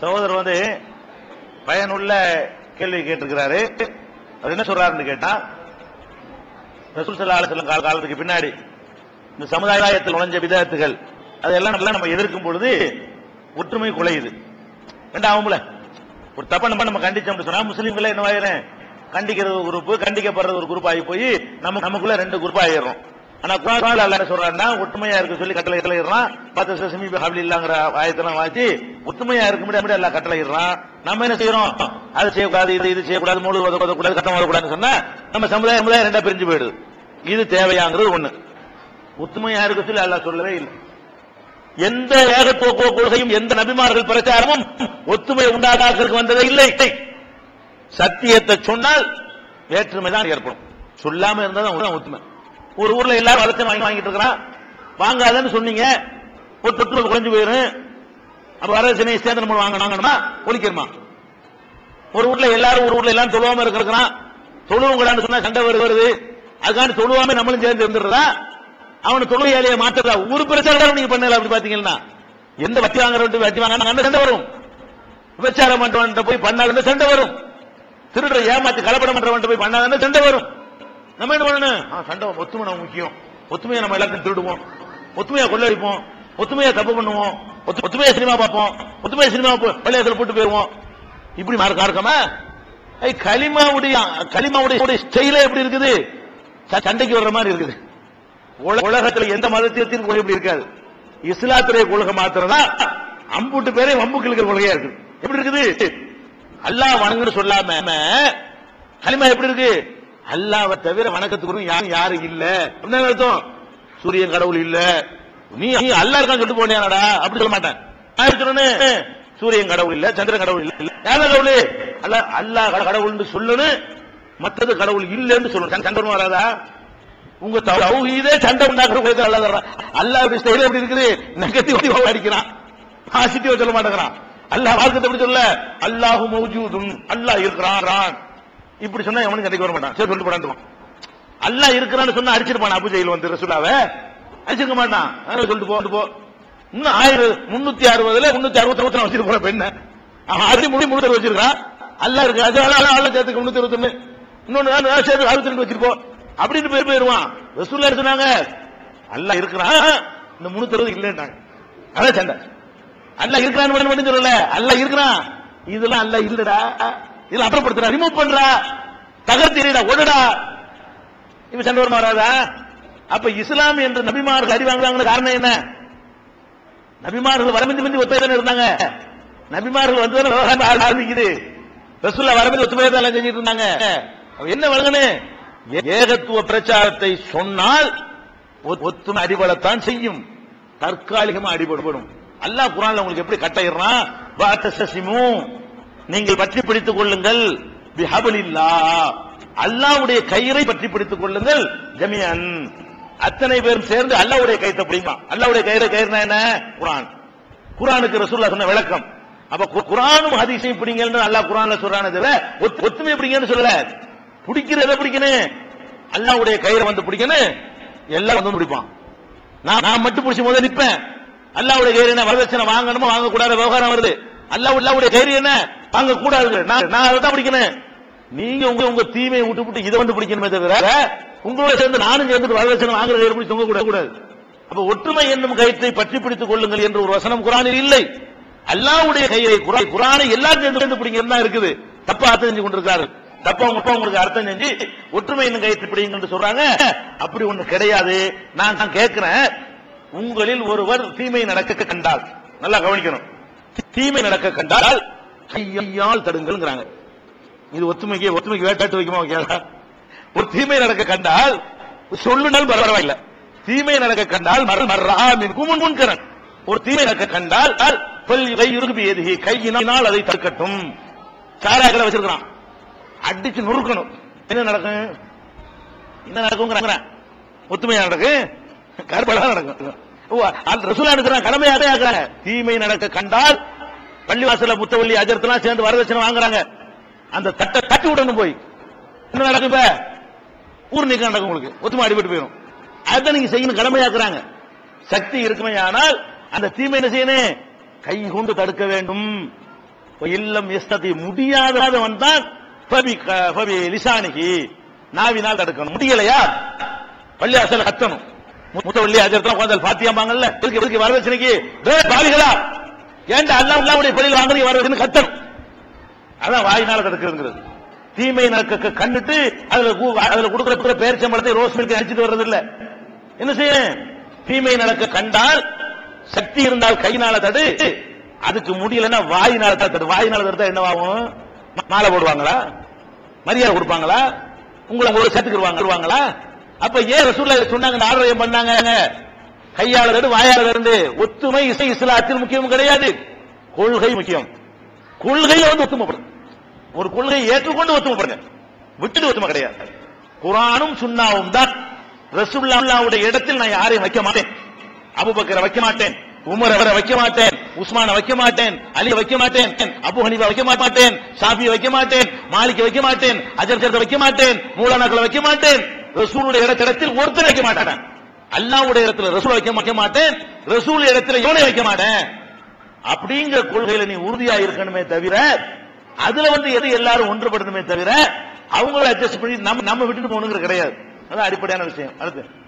சகோதரர் வந்து பயனுள்ள கேள்வி கேட்டிருக்கிறாரு. அவர் என்ன சொல்றாருன்னு கேட்டா ரசூல் ஸல்லல்லாஹு அலைஹி கால காலத்துக்கு பின்னாடி இந்த சமுதாயத்தில் நுழைஞ்ச விதத்துகள் அதெல்லாம் நல்லா நம்ம எதிர்க்கும் பொழுது ஒற்றுமை குலையுது. ரெண்டாவும்ல ஒரு தப்ப நம்ம நம்ம கண்டிச்சோம்னு சொன்னா முஸ்லீம்களே என்ன ஆயிரம்? கண்டிக்கிறது ஒரு குரூப் கண்டிக்கப்படுறது ஒரு குரூப் ஆகி போய் நம்ம நமக்குள்ள ரெண்டு குரூப் ஆயிடுறோம். ஆனா குரான் அல்ல என்ன சொல்றாருன்னா ஒற்றுமையா இருக்க சொல்லி கட்டளை கட்டளையிடுறான் பத்து சமி ஹபில் இல்லாங்கிற ஆயத்தெல்லாம் வாசி ஒற்றுமையா இருக்க முடியாது எல்லாம் கட்டளையிடுறான் நம்ம என்ன செய்யறோம்? அது செய்யக்கூடாது இது இது செய்யக்கூடாது மூணு உதவக்கூடாது கட்டம் வரக்கூடாதுன்னு சொன்னா நம்ம சமுதாயம் சமுதாயம் ரெண்டா பிரிஞ்சு போயிடுது. இது தேவையாங்கிறது ஒண்ணு. ஒத்துமையா இருக்க சொல்லி அல்லாஹ் சொல்லவே இல்லை. எந்த ஏகத்துவ கொ- கொள்கையும் எந்த நபிமார்கள் பிரச்சாரமும் ஒத்துமை உண்டாக்குறதுக்கு வந்ததே இல்லை. சத்தியத்தை சொன்னால் வேற்றுமை தான் ஏற்படும். சொல்லாம இருந்தால் தான் ஒத்துமை ஒரு ஊர்ல எல்லாரும் வளர்ச்சி வாங்கி வாங்கிட்டு இருக்கிறான். வாங்காதன்னு சொன்னீங்க. ஒரு தொற்று குறைஞ்சு போயிரும். அப்ப வரதட்சணை சேர்ந்து நம்ம வாங்க வாங்கணுமா ஒரு ஊர்ல எல்லாரும் ஒரு ஊர்ல எல்லாரும் தொழுவாம இருக்கிறான். தொழுவங்களான்னு சொன்னா சண்டை வருது வருது. அதுக்காண்டி தொழுவாம நம்மளும் சேர்ந்து இருந்துடுறதா? அவனை தொழுகையாலேயே மாற்றதா ஒரு பிரச்சாரம் நீங்க பண்ணல அப்படி பாத்தீங்கன்னா. எந்த வட்டி வாங்குறவன் வட்டி வாங்க அந்த சண்டை வரும். விபச்சாரம் பண்றவன் போய் பண்ணாத சண்டை வரும். திருடுற ஏமாத்தி கலப்படம் பண்றவன் போய் பண்ணாத சண்டை வரும். நம்ம என்ன பண்ணணும்? ஆ, சண்டை ஒத்துமை நம்ம முக்கியம். ஒத்துமையா நம்ம எல்லாத்தையும் திருடுவோம். ஒத்துமையா கொள்ளடிப்போம். ஒத்துமையா தப்பு பண்ணுவோம். ஒத்து- ஒத்துமையா சினிமா பார்ப்போம். ஒத்துமையா சினிமா பள்ளியாசல போட்டு போயிருவோம். இப்படி மார்க்க மார்க்கமா ஐ, களிமாவுடைய கலிமாவுடைய ஸ்டைலே எப்படி இருக்குது? ச- சண்டைக்கு வர்ற மாதிரி இருக்குது. உல- உலகத்துல எந்த மதத்திற்கும் கொள்கை எப்படி இருக்காது. இஸ்லாத்துடைய கொள்கை மாத்திரம் தான் அம்புட்டு பேரே வம்புக்கு இருக்கிற கொள்கையா இருக்கு எப்படி இருக்குது? அல்லாஹ் வணங்குன்னு சொல்லாம களிமா எப்படி இருக்கு? அல்லாஹ்வை தவிர வணக்கத்துக்கு யாரும் யாரும் இல்ல. என்ன அர்த்தம்? சூரியன் கடவுள் இல்ல. நீ நீ அல்லாஹ் இருக்கான்னு சொல்லிட்டு போனியாடா? அப்படி சொல்ல மாட்டேன். நான் சொல்லணும் சூரியன் கடவுள் இல்ல சந்திரன் கடவுள் இல்ல. யார் கடவுள்? அல்ல அல்லாஹ் கடவுள்னு சொல்லணும் மற்றது கடவுள் இல்லைன்னு சொல்லணும். சந்திரன் வராதா உங்க தௌஹீதே சண்டை உண்டாக்குற கோயத்தில் அல்லா தர்றான் அல்லாஹ் ஸ்டைல் எப்படி இருக்குது? நெகட்டிவ் அடிக்கிறான். பாசிட்டிவா சொல்ல மாட்டேங்கிறான். அல்லாஹ் வாழ்க்கை எப்படி சொல்ல? அல்லாஹு மௌஜூதும் அல்லாஹ் இருக்கிறான். இப்படி சொன்னா எவனும் சண்டைக்கு வர மாட்டான். சரி சொல்லிட்டு போடாண்டுவான் அல்லா இருக்கிறான்னு சொன்னா அடிச்சிருப்பான் அபு ஜெயில் வந்து ரசூலாவை. அடிச்சிருக்க மாட்டான். அதனால சொல்லிட்டு போட்டு போ. இன்னும் ஆயிரம் முன்னூத்தி அறுபதுல முன்னூத்தி அறுபத்தி ஒண்ணு வச்சிருக்க போற பெண்ண. அவன் ஆல்ரெடி முடி முன்னூத்தி வச்சிருக்கான் அல்லா இருக்கு. அது அல்ல சேர்த்துக்கு முன்னூத்தி இருபத்தி ஒண்ணு இன்னொன்னு சேர்த்து அறுபத்தி ரெண்டு வச்சிருப்போம். அப்படின்னு பேர் போயிருவான் ரசூல்லா சொன்னாங்க? அல்லாஹ் இருக்கிறான் இந்த முன்னூத்தி அறுபது இல்லைன்றாங்க. அதான் சண்டை. அல்ல இருக்கிறான்னு மட்டும் சொல்லல அல்ல இருக்கிறான். இதெல்லாம் அல்ல இல்லடா. இதுல அப்புறப்படுத்துற ரிமூவ் பண்ற தகர்த்திடா ஒடுடா. இவன் சண்டை வருமா வராதா? அப்ப இஸ்லாம் என்று நபிமார்கள் அறிவாங்க காரணம் என்ன? நபிமார்கள் வரமின்றி மின்றி ஒத்தையில இருந்தாங்க? நபிமார்கள் வந்து விவகாரம் ஆர- ஆரம்பிக்குது. ரசூல்லா வரமின்றி தான் செஞ்சுட்டு இருந்தாங்க? என்ன வழங்கனு? ஏகத்துவ பிரச்சாரத்தை சொன்னால் ஒ- ஒத்துமை அடிபடத்தான் செய்யும். தற்காலிகமா அடிபடுபடும் அல்லாஹ் குரான் உங்களுக்கு எப்படி கட்டையிறான் வாத்தசிமு நீங்கள் பற்றி பிடித்துக் கொள்ளுங்கள். அல்லாவுடைய அல்லாஹ்வுடைய கயிறை பற்றி பிடித்துக் கொள்ளுங்கள். ஜமியன் அத்தனை பேரும் சேர்ந்து அல்லாஹ்வுடைய கயித்தை பிடிமா? அல்லாவுடைய கயிறு கயிறுனா என்ன? குரான். குரானுக்கு ரசூல்லா சொன்ன விளக்கம். அப்ப கு- குரானும் ஹதீஸையும் பிடிங்கன்னு அல்லாஹ் குரான்ல சொல்றானே தவிர ஒத்துமை பிடிங்கன்னு சொல்லல. பிடிக்கிறத பிடிக்கணும்? அல்லாஹ்வுடைய கயிறை வந்து பிடிக்கணும். எல்லாம் வந்து பிடிப்பான். நான் நான் மட்டும் பிடிச்சி முதல்ல நிற்பேன் அல்லாவுடைய கயிறு என்ன வரதட்சணை வாங்கணுமோ வாங்க கூடாத விவகாரம் வருது. அல்லாஹ் அல்லாவுடைய கயிறு என்ன? வாங்க கூடாது. நான் நான் அதை தான் பிடிக்கிறேன். நீங்க உங்க உங்க தீமையை விட்டு விட்டு இதை வந்து பிடிக்கணுமே தவிர உங்களோட சேர்ந்து நானும் சேர்ந்து வரதட்சணை வாங்குறது எப்படி தொங்க கூட கூடாது. அப்ப ஒற்றுமை என்னும் கயிற்றை பற்றி பிடித்துக் கொள்ளுங்கள் என்று ஒரு வசனம் குரானில் இல்லை. அல்லாவுடைய கையை குரா- குரானை எல்லாரும் சேர்ந்து சேர்ந்து பிடிக்கிறது தான் இருக்குது. தப்பா அர்த்தம் செஞ்சு கொண்டிருக்காரு தப்பா உங்க அப்பா உங்களுக்கு அர்த்தம் செஞ்சு ஒற்றுமை என்னும் கயிற்று பிடிங்கன்னு சொல்றாங்க. அப்படி ஒண்ணு கிடையாது. நான் நான் கேட்கிறேன். உங்களில் ஒருவர் தீமை நடக்க கண்டால் நல்லா கவனிக்கணும். தீமை நடக்க கண்டால் கையால் தடுங்கள்ங்கிறாங்க. இது ஒத்துமைக்கு ஒத்துமைக்கு வேட்டாட்டு வைக்குமா வைக்கல ஒரு தீமை நடக்க கண்டால் சொல்லுனால் பரவாயில்ல தீமை நடக்க கண்டால் மர மர்ராமின் குமுன் முன்கரன் ஒரு தீமை நடக்க கண்டால் பல் கையினால் அதை தடுக்கட்டும். சாராக்களை வச்சிருக்கிறான். அடிச்சு நொறுக்கணும். என்ன நடக்கும்? என்ன நடக்குங்கிறாங்க ஒத்துமையா நடக்கும் கர்பலா நடக்கும். ஓ, ரசூலா கடமையாக தீமை நடக்க கண்டால் பள்ளிவாசல முத்தவள்ளி அஜர்த்தெல்லாம் சேர்ந்து வரதட்சணை வாங்குறாங்க. அந்த தட்டை தட்டி விடணும் போய். என்ன நடக்கும் இப்ப? ஊர் நீக்கம் நடக்கும் உங்களுக்கு. ஒத்துமா அடிபட்டு போயிடும் அதை நீங்க செய்யணும். கடமையாக்குறாங்க. சக்தி இருக்குமே ஆனால் அந்த தீமை என்ன செய்யணும்? கை கொண்டு தடுக்க வேண்டும். இல்லம் எஸ்ததி முடியாதவன் தான் க- லிசானிகி. நாவினால் தடுக்கணும். முடியலையா? பள்ளியாசல் கத்தணும். மு- முத்தவள்ளி அஜரத்துல உட்காந்து பாத்தியாம்பாங்கல்ல. வரதட்சணைக்கு? பாலிகளா ஏன்டா அல்லாஹ் அல்லாஹ்வுடைய பள்ளியில் வாங்குறீங்க வரதட்சணை கத்தணும்? அதான் வாயினால தடுக்கிறதுங்கிறது. தீமை கண்டுட்டு அதுல அதுல கொடுக்கிற பேர் சம்பளத்தை ரோஸ் மில்க் அடிச்சுட்டு வர்றது இல்ல என்ன செய்ய தீமை நடக்க கண்டால் சக்தி இருந்தால் கையினால தடு. அதுக்கு முடியலன்னா வாயினால தான் தடு. வாயினால தடுத்தா என்னவாகும்? மாலை போடுவாங்களா? மரியாதை கொடுப்பாங்களா? உங்களை ஒரு சத்துக்கு வருவாங்களா அப்ப ஏன் ரசூல்லா சொன்னாங்க ஆரோக்கியம் பண்ணாங்க? கையாளர் இருந்து வாயாளர் ஒத்துமை இசை இஸ்லாத்தில் முக்கியம் கிடையாது கொள்கை முக்கியம் கொள்கையில வந்து ஒத்துமைப்படும் ஒரு கொள்கையை ஏற்றுக்கொண்டு ஒத்துமைப்படுங்க விட்டுட்டு ஒத்துமை கிடையாது குரானும் சுண்ணாவும் தான் ரசுல்லாவுடைய இடத்தில் நான் யாரையும் வைக்க மாட்டேன் அபுபக்கரை வைக்க மாட்டேன் உமர் அவரை வைக்க மாட்டேன் உஸ்மான வைக்க மாட்டேன் அலி வைக்க மாட்டேன் அபு ஹனீஃபா வைக்க மாட்டேன் ஷாஃபி வைக்க மாட்டேன் மாலிக் வைக்க மாட்டேன் அஜர் வைக்க மாட்டேன் மூலானாக்களை வைக்க மாட்டேன் ரசூலுடைய இடத்தில் ஒருத்தர் வைக்க மாட்டேன் அல்லாவுடைய இடத்துல ரசூல் வைக்க வைக்க மாட்டேன் ரசூல் இடத்துல இவனை வைக்க மாட்டேன். அப்படிங்கிற கொள்கையில நீ உறுதியா இருக்கணுமே தவிர அதுல வந்து எது எல்லாரும் ஒன்றுபடணுமே தவிர அவங்கள அட்ஜஸ்ட் பண்ணி நம்ம நம்ம விட்டுட்டு போகணுங்கிற கிடையாது. அதான் அடிப்படையான விஷயம். அடுத்து.